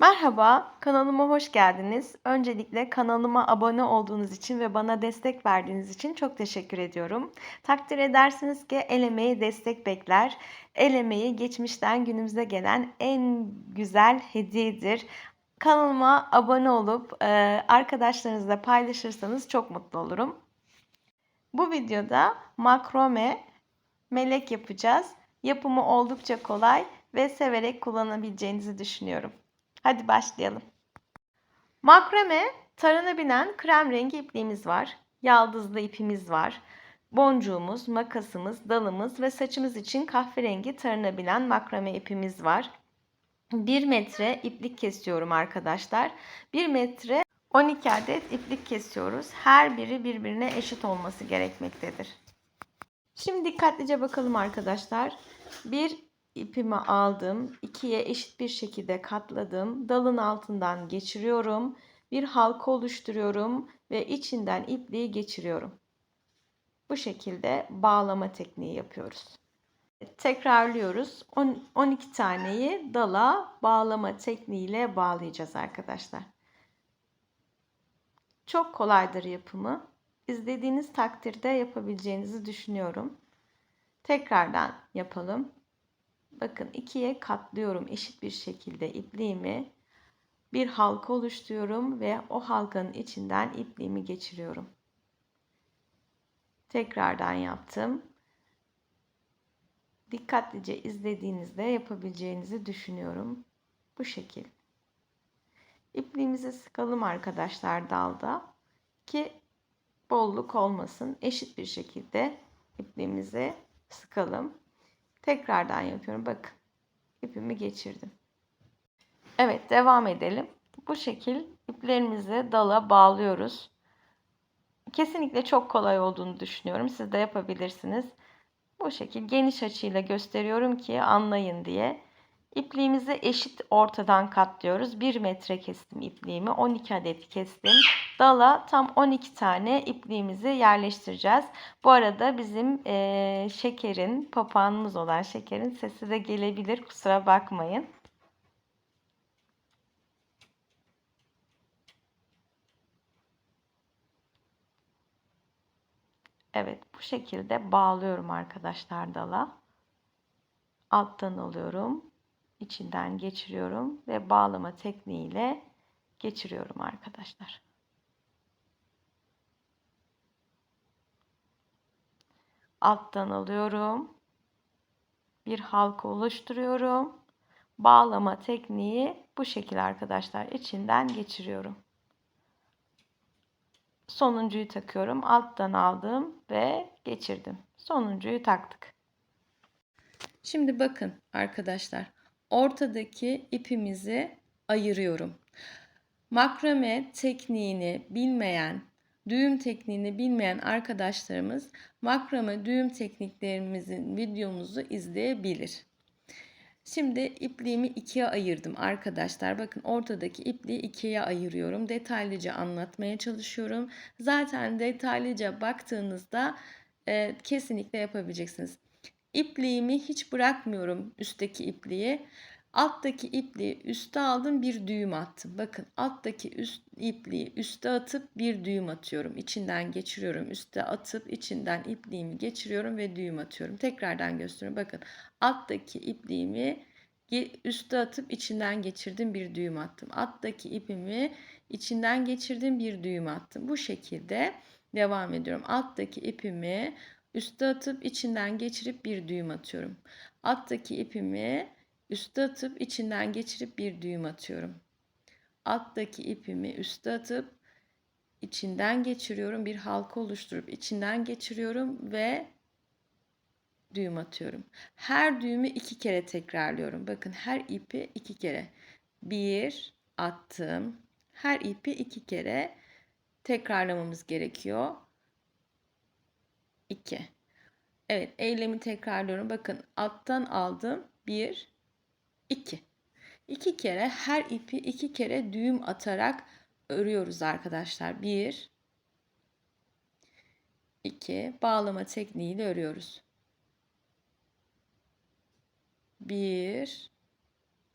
Merhaba, kanalıma hoş geldiniz. Öncelikle kanalıma abone olduğunuz için ve bana destek verdiğiniz için çok teşekkür ediyorum. Takdir edersiniz ki el emeği destek bekler. El emeği geçmişten günümüze gelen en güzel hediyedir. Kanalıma abone olup e, arkadaşlarınızla paylaşırsanız çok mutlu olurum. Bu videoda makrome melek yapacağız. Yapımı oldukça kolay ve severek kullanabileceğinizi düşünüyorum. Hadi başlayalım. Makrame taranabilen krem rengi ipliğimiz var. Yaldızlı ipimiz var. Boncuğumuz, makasımız, dalımız ve saçımız için kahverengi taranabilen makrame ipimiz var. 1 metre iplik kesiyorum arkadaşlar. 1 metre 12 adet iplik kesiyoruz. Her biri birbirine eşit olması gerekmektedir. Şimdi dikkatlice bakalım arkadaşlar. Bir ipimi aldım. ikiye eşit bir şekilde katladım. Dalın altından geçiriyorum. Bir halka oluşturuyorum ve içinden ipliği geçiriyorum. Bu şekilde bağlama tekniği yapıyoruz. Tekrarlıyoruz. 12 taneyi dala bağlama tekniğiyle bağlayacağız arkadaşlar. Çok kolaydır yapımı. İzlediğiniz takdirde yapabileceğinizi düşünüyorum. Tekrardan yapalım. Bakın ikiye katlıyorum eşit bir şekilde ipliğimi. Bir halka oluşturuyorum ve o halkanın içinden ipliğimi geçiriyorum. Tekrardan yaptım. Dikkatlice izlediğinizde yapabileceğinizi düşünüyorum. Bu şekil. İpliğimizi sıkalım arkadaşlar dalda ki bolluk olmasın. Eşit bir şekilde ipliğimizi sıkalım. Tekrardan yapıyorum. Bakın. ipimi geçirdim. Evet devam edelim. Bu şekil iplerimizi dala bağlıyoruz. Kesinlikle çok kolay olduğunu düşünüyorum. Siz de yapabilirsiniz. Bu şekil geniş açıyla gösteriyorum ki anlayın diye. İpliğimizi eşit ortadan katlıyoruz. 1 metre kestim ipliğimi. 12 adet kestim. Dala tam 12 tane ipliğimizi yerleştireceğiz. Bu arada bizim e, şekerin, papağanımız olan şekerin sesi de gelebilir. Kusura bakmayın. Evet bu şekilde bağlıyorum arkadaşlar dala. Alttan alıyorum içinden geçiriyorum ve bağlama tekniğiyle geçiriyorum arkadaşlar. Alttan alıyorum. Bir halka oluşturuyorum. Bağlama tekniği bu şekilde arkadaşlar içinden geçiriyorum. Sonuncuyu takıyorum. Alttan aldım ve geçirdim. Sonuncuyu taktık. Şimdi bakın arkadaşlar ortadaki ipimizi ayırıyorum. Makrame tekniğini bilmeyen, düğüm tekniğini bilmeyen arkadaşlarımız makrame düğüm tekniklerimizin videomuzu izleyebilir. Şimdi ipliğimi ikiye ayırdım arkadaşlar. Bakın ortadaki ipliği ikiye ayırıyorum. Detaylıca anlatmaya çalışıyorum. Zaten detaylıca baktığınızda e, kesinlikle yapabileceksiniz. İpliğimi hiç bırakmıyorum üstteki ipliği. Alttaki ipliği üste aldım bir düğüm attım. Bakın alttaki üst ipliği üste atıp bir düğüm atıyorum. İçinden geçiriyorum. Üste atıp içinden ipliğimi geçiriyorum ve düğüm atıyorum. Tekrardan gösteriyorum. Bakın alttaki ipliğimi üste atıp içinden geçirdim bir düğüm attım. Alttaki ipimi içinden geçirdim bir düğüm attım. Bu şekilde devam ediyorum. Alttaki ipimi Üste atıp içinden geçirip bir düğüm atıyorum. Alttaki ipimi üste atıp içinden geçirip bir düğüm atıyorum. Alttaki ipimi üste atıp içinden geçiriyorum. Bir halka oluşturup içinden geçiriyorum ve düğüm atıyorum. Her düğümü iki kere tekrarlıyorum. Bakın her ipi iki kere. Bir attım. Her ipi iki kere tekrarlamamız gerekiyor. 2. Evet eylemi tekrarlıyorum. Bakın alttan aldım. 1, 2. 2 kere her ipi 2 kere düğüm atarak örüyoruz arkadaşlar. 1, 2 bağlama tekniğiyle örüyoruz. 1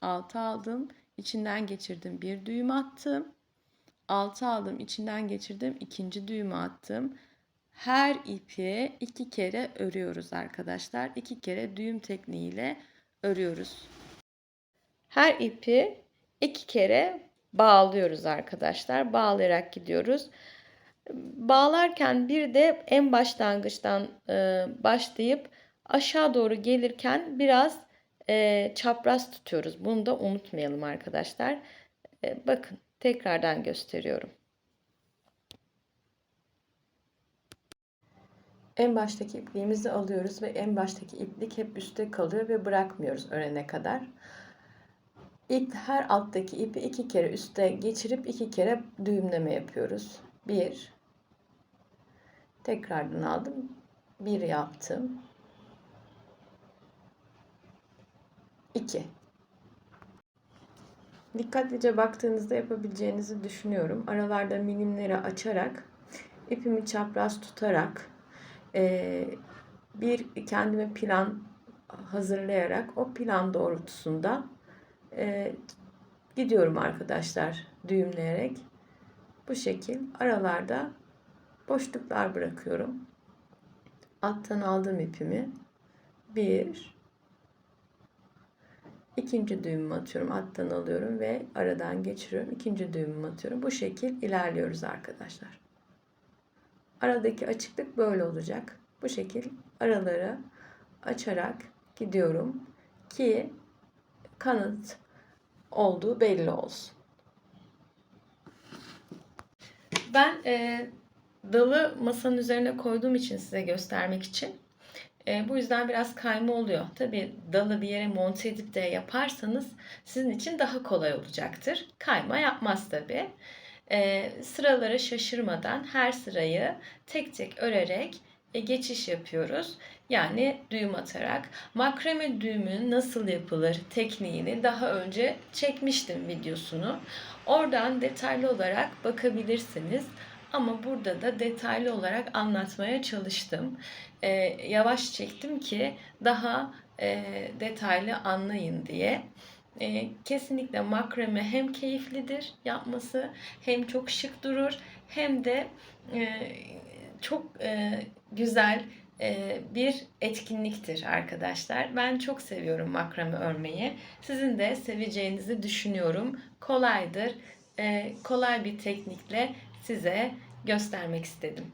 altı aldım. içinden geçirdim, bir düğüm attım. 6 aldım, içinden geçirdim, ikinci düğümü attım. Her ipi iki kere örüyoruz arkadaşlar. İki kere düğüm tekniğiyle örüyoruz. Her ipi iki kere bağlıyoruz arkadaşlar. Bağlayarak gidiyoruz. Bağlarken bir de en başlangıçtan e, başlayıp aşağı doğru gelirken biraz e, çapraz tutuyoruz. Bunu da unutmayalım arkadaşlar. E, bakın tekrardan gösteriyorum. En baştaki ipliğimizi alıyoruz ve en baştaki iplik hep üstte kalıyor ve bırakmıyoruz örene kadar. İlk her alttaki ipi iki kere üste geçirip iki kere düğümleme yapıyoruz. Bir. Tekrardan aldım. Bir yaptım. İki. Dikkatlice baktığınızda yapabileceğinizi düşünüyorum. Aralarda milimleri açarak, ipimi çapraz tutarak, bir kendime plan hazırlayarak o plan doğrultusunda gidiyorum arkadaşlar düğümleyerek. Bu şekil aralarda boşluklar bırakıyorum. Alttan aldığım ipimi bir ikinci düğümümü atıyorum. Alttan alıyorum ve aradan geçiriyorum. İkinci düğümümü atıyorum. Bu şekil ilerliyoruz arkadaşlar. Aradaki açıklık böyle olacak. Bu şekil araları açarak gidiyorum ki kanıt olduğu belli olsun. Ben e, dalı masanın üzerine koyduğum için size göstermek için e, bu yüzden biraz kayma oluyor. Tabi dalı bir yere monte edip de yaparsanız sizin için daha kolay olacaktır. Kayma yapmaz tabi. E, sıralara şaşırmadan her sırayı tek tek örerek e, geçiş yapıyoruz. Yani düğüm atarak. Makrame düğümü nasıl yapılır tekniğini daha önce çekmiştim videosunu. Oradan detaylı olarak bakabilirsiniz. Ama burada da detaylı olarak anlatmaya çalıştım. Ee, yavaş çektim ki daha e, detaylı anlayın diye. E, kesinlikle makrame hem keyiflidir yapması hem çok şık durur hem de e, çok e, güzel e, bir etkinliktir arkadaşlar. Ben çok seviyorum makrame örmeyi. Sizin de seveceğinizi düşünüyorum. Kolaydır. E, kolay bir teknikle size göstermek istedim.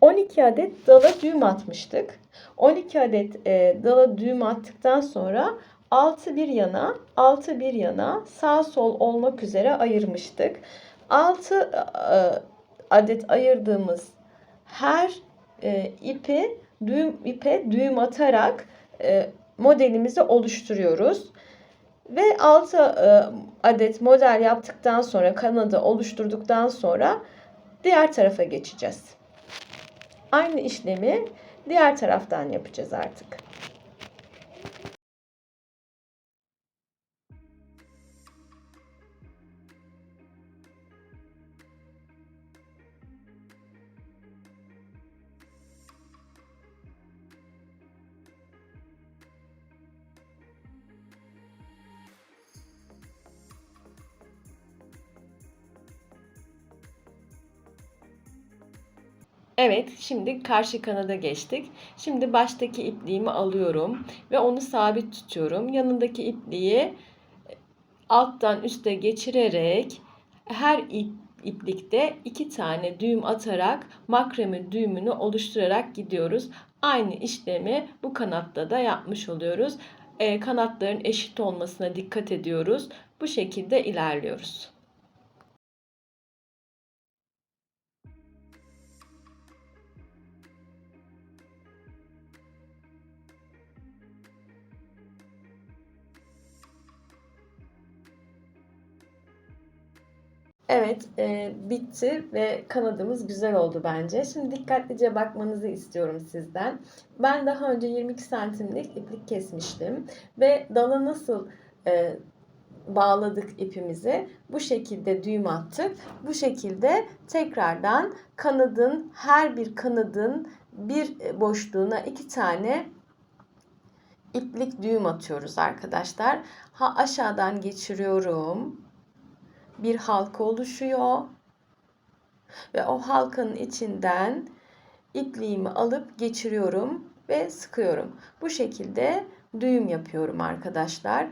12 adet dala düğüm atmıştık. 12 adet e, dala düğüm attıktan sonra 6 bir yana, 6 bir yana sağ sol olmak üzere ayırmıştık. 6 e, adet ayırdığımız her e, ipi düğüm ipe düğüm atarak e, modelimizi oluşturuyoruz. Ve 6 e, adet model yaptıktan sonra kanadı oluşturduktan sonra diğer tarafa geçeceğiz. Aynı işlemi diğer taraftan yapacağız artık. Şimdi karşı kanada geçtik. Şimdi baştaki ipliğimi alıyorum ve onu sabit tutuyorum. Yanındaki ipliği alttan üste geçirerek her ip, iplikte iki tane düğüm atarak makreme düğümünü oluşturarak gidiyoruz. Aynı işlemi bu kanatta da yapmış oluyoruz. E, kanatların eşit olmasına dikkat ediyoruz. Bu şekilde ilerliyoruz. Evet, e, bitti ve kanadımız güzel oldu bence. Şimdi dikkatlice bakmanızı istiyorum sizden. Ben daha önce 22 santimlik iplik kesmiştim ve dala nasıl e, bağladık ipimizi. Bu şekilde düğüm attık. Bu şekilde tekrardan kanadın her bir kanadın bir boşluğuna iki tane iplik düğüm atıyoruz arkadaşlar. Ha aşağıdan geçiriyorum bir halka oluşuyor. Ve o halkanın içinden ipliğimi alıp geçiriyorum ve sıkıyorum. Bu şekilde düğüm yapıyorum arkadaşlar.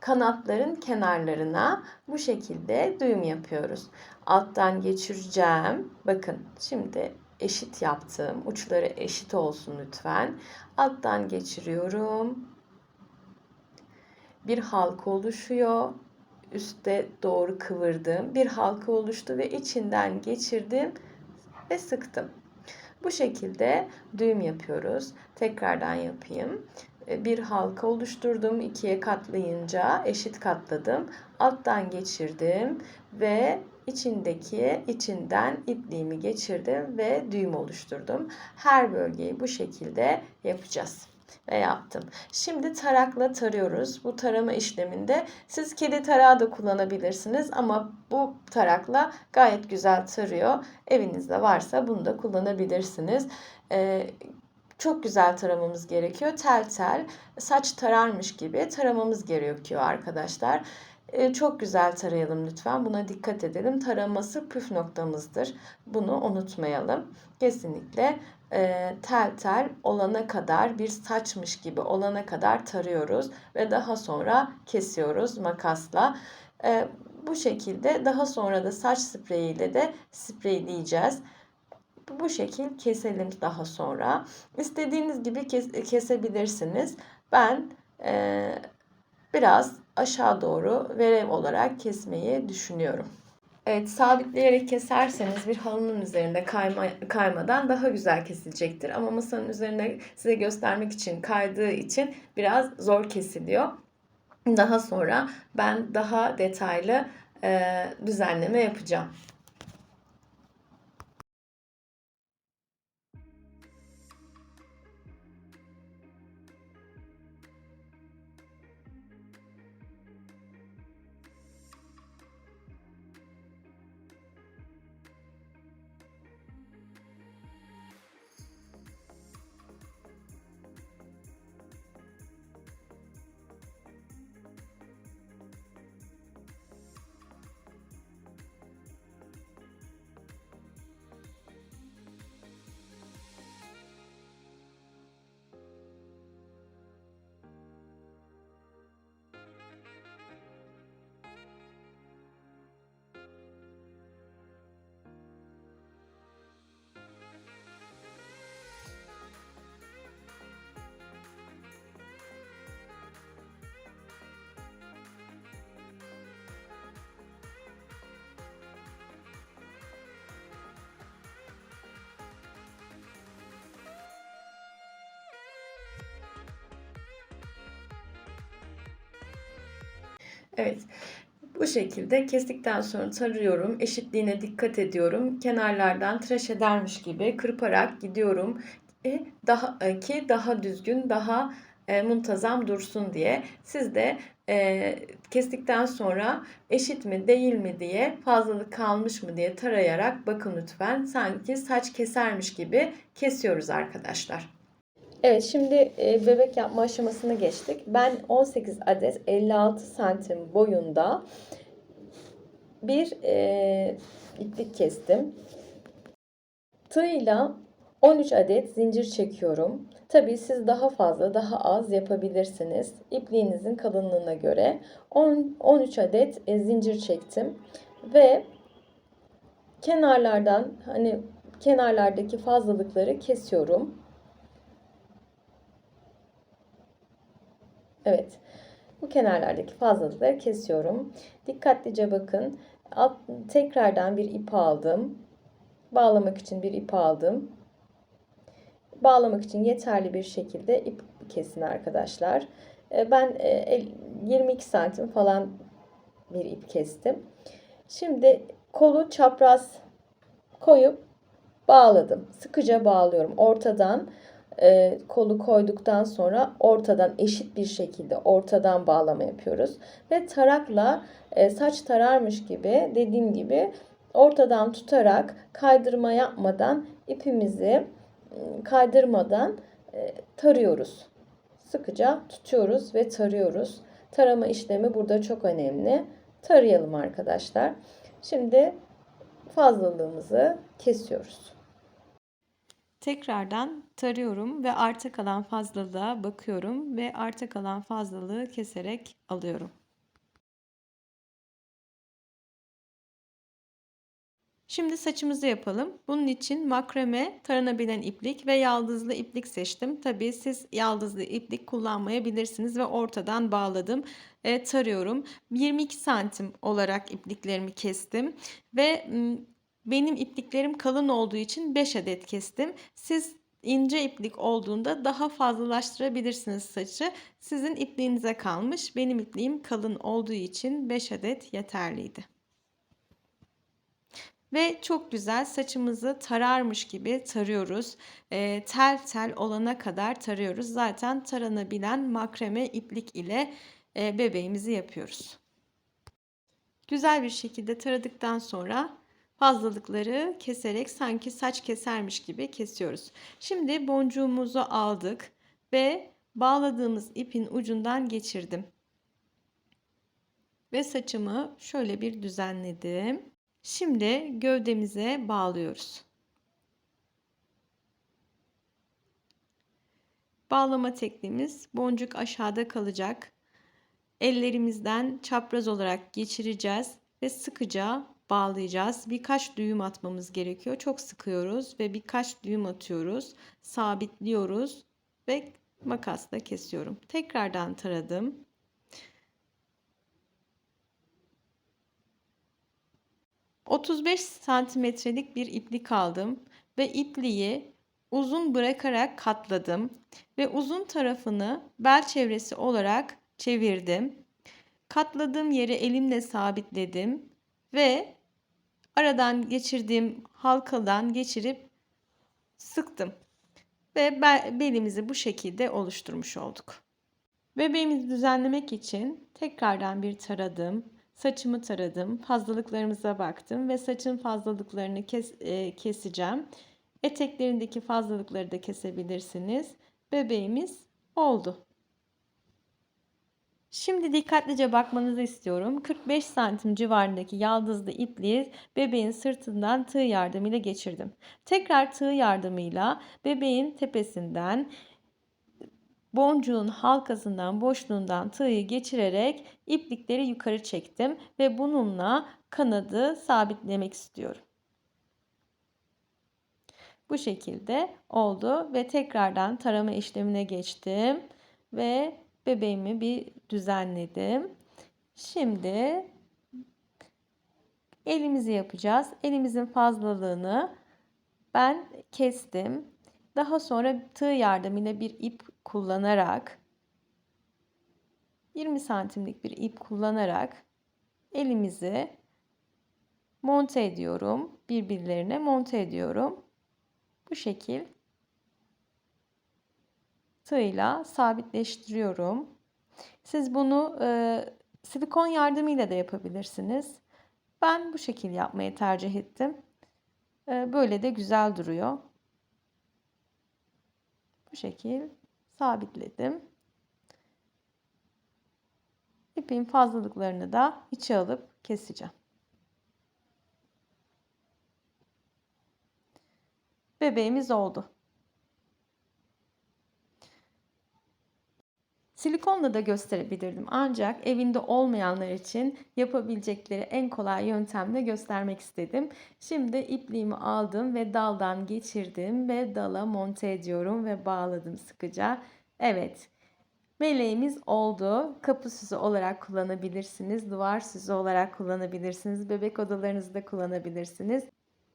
Kanatların kenarlarına bu şekilde düğüm yapıyoruz. Alttan geçireceğim. Bakın şimdi eşit yaptım. Uçları eşit olsun lütfen. Alttan geçiriyorum. Bir halka oluşuyor üste doğru kıvırdım. Bir halka oluştu ve içinden geçirdim ve sıktım. Bu şekilde düğüm yapıyoruz. Tekrardan yapayım. E, bir halka oluşturdum. ikiye katlayınca eşit katladım. Alttan geçirdim ve içindeki içinden ipliğimi geçirdim ve düğüm oluşturdum. Her bölgeyi bu şekilde yapacağız ve yaptım. Şimdi tarakla tarıyoruz. Bu tarama işleminde siz kedi tarağı da kullanabilirsiniz ama bu tarakla gayet güzel tarıyor. Evinizde varsa bunu da kullanabilirsiniz. Ee, çok güzel taramamız gerekiyor. Tel tel saç tararmış gibi taramamız gerekiyor arkadaşlar. Ee, çok güzel tarayalım lütfen. Buna dikkat edelim. Taraması püf noktamızdır. Bunu unutmayalım. Kesinlikle e, tel tel olana kadar bir saçmış gibi olana kadar tarıyoruz ve daha sonra kesiyoruz makasla. E, bu şekilde daha sonra da saç spreyiyle de spreyleyeceğiz. Bu şekil keselim daha sonra. İstediğiniz gibi kes, kesebilirsiniz. Ben e, biraz aşağı doğru verev olarak kesmeyi düşünüyorum. Evet, sabitleyerek keserseniz bir halının üzerinde kayma, kaymadan daha güzel kesilecektir. Ama masanın üzerine size göstermek için kaydığı için biraz zor kesiliyor. Daha sonra ben daha detaylı e, düzenleme yapacağım. Evet. Bu şekilde kestikten sonra tarıyorum. Eşitliğine dikkat ediyorum. Kenarlardan tıraş edermiş gibi kırparak gidiyorum. E, daha e, ki daha düzgün, daha e, muntazam dursun diye. Siz de e, kestikten sonra eşit mi değil mi diye fazlalık kalmış mı diye tarayarak bakın lütfen. Sanki saç kesermiş gibi kesiyoruz arkadaşlar. Evet şimdi e, bebek yapma aşamasına geçtik. Ben 18 adet 56 santim boyunda bir e, iplik kestim. Tığıyla 13 adet zincir çekiyorum. Tabii siz daha fazla, daha az yapabilirsiniz. İpliğinizin kalınlığına göre 10 13 adet e, zincir çektim ve kenarlardan hani kenarlardaki fazlalıkları kesiyorum. Evet. Bu kenarlardaki fazlalıkları kesiyorum. Dikkatlice bakın. Alt, tekrardan bir ip aldım. Bağlamak için bir ip aldım. Bağlamak için yeterli bir şekilde ip kesin arkadaşlar. E, ben 22 e, santim falan bir ip kestim. Şimdi kolu çapraz koyup bağladım. Sıkıca bağlıyorum. Ortadan e, kolu koyduktan sonra ortadan eşit bir şekilde ortadan bağlama yapıyoruz. Ve tarakla e, saç tararmış gibi dediğim gibi ortadan tutarak kaydırma yapmadan ipimizi ıı, kaydırmadan e, tarıyoruz. Sıkıca tutuyoruz ve tarıyoruz. Tarama işlemi burada çok önemli. Tarayalım arkadaşlar. Şimdi fazlalığımızı kesiyoruz. Tekrardan tarıyorum ve arta kalan fazlalığa bakıyorum ve arta kalan fazlalığı keserek alıyorum. Şimdi saçımızı yapalım. Bunun için makrame, taranabilen iplik ve yaldızlı iplik seçtim. Tabii siz yaldızlı iplik kullanmayabilirsiniz ve ortadan bağladım. E, tarıyorum. 22 santim olarak ipliklerimi kestim ve benim ipliklerim kalın olduğu için 5 adet kestim. Siz ince iplik olduğunda daha fazlalaştırabilirsiniz saçı. Sizin ipliğinize kalmış. Benim ipliğim kalın olduğu için 5 adet yeterliydi. Ve çok güzel saçımızı tararmış gibi tarıyoruz. E, tel tel olana kadar tarıyoruz. Zaten taranabilen makreme iplik ile e, bebeğimizi yapıyoruz. Güzel bir şekilde taradıktan sonra fazlalıkları keserek sanki saç kesermiş gibi kesiyoruz. Şimdi boncuğumuzu aldık ve bağladığımız ipin ucundan geçirdim. Ve saçımı şöyle bir düzenledim. Şimdi gövdemize bağlıyoruz. Bağlama tekniğimiz boncuk aşağıda kalacak. Ellerimizden çapraz olarak geçireceğiz ve sıkıca bağlayacağız. Birkaç düğüm atmamız gerekiyor. Çok sıkıyoruz ve birkaç düğüm atıyoruz. Sabitliyoruz ve makasla kesiyorum. Tekrardan taradım. ...35 santimetrelik bir iplik aldım ve ipliği uzun bırakarak katladım ve uzun tarafını bel çevresi olarak çevirdim. Katladığım yeri elimle sabitledim ve aradan geçirdiğim halkadan geçirip sıktım. Ve belimizi bu şekilde oluşturmuş olduk. Bebeğimizi düzenlemek için tekrardan bir taradım. Saçımı taradım. Fazlalıklarımıza baktım ve saçın fazlalıklarını kes, e, keseceğim. Eteklerindeki fazlalıkları da kesebilirsiniz. Bebeğimiz oldu. Şimdi dikkatlice bakmanızı istiyorum. 45 santim civarındaki yaldızlı ipliği bebeğin sırtından tığ yardımıyla geçirdim. Tekrar tığ yardımıyla bebeğin tepesinden boncuğun halkasından boşluğundan tığı geçirerek iplikleri yukarı çektim ve bununla kanadı sabitlemek istiyorum. Bu şekilde oldu ve tekrardan tarama işlemine geçtim ve bebeğimi bir düzenledim. Şimdi elimizi yapacağız. Elimizin fazlalığını ben kestim. Daha sonra tığ yardımıyla bir ip kullanarak 20 santimlik bir ip kullanarak elimizi monte ediyorum. Birbirlerine monte ediyorum. Bu şekil tığla sabitleştiriyorum. Siz bunu e, silikon yardımıyla da yapabilirsiniz. Ben bu şekil yapmayı tercih ettim. E, böyle de güzel duruyor. Bu şekil sabitledim. İpin fazlalıklarını da içe alıp keseceğim. Bebeğimiz oldu. Silikonla da gösterebilirdim ancak evinde olmayanlar için yapabilecekleri en kolay yöntemle göstermek istedim. Şimdi ipliğimi aldım ve daldan geçirdim ve dala monte ediyorum ve bağladım sıkıca. Evet. Meleğimiz oldu. Kapı süsü olarak kullanabilirsiniz. Duvar süsü olarak kullanabilirsiniz. Bebek odalarınızda kullanabilirsiniz.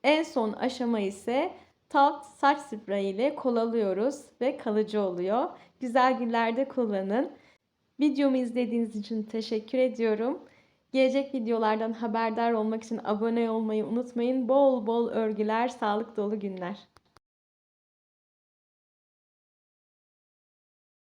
En son aşama ise Talt saç spreyi ile kolalıyoruz ve kalıcı oluyor. Güzel günlerde kullanın. Videomu izlediğiniz için teşekkür ediyorum. Gelecek videolardan haberdar olmak için abone olmayı unutmayın. Bol bol örgüler, sağlık dolu günler.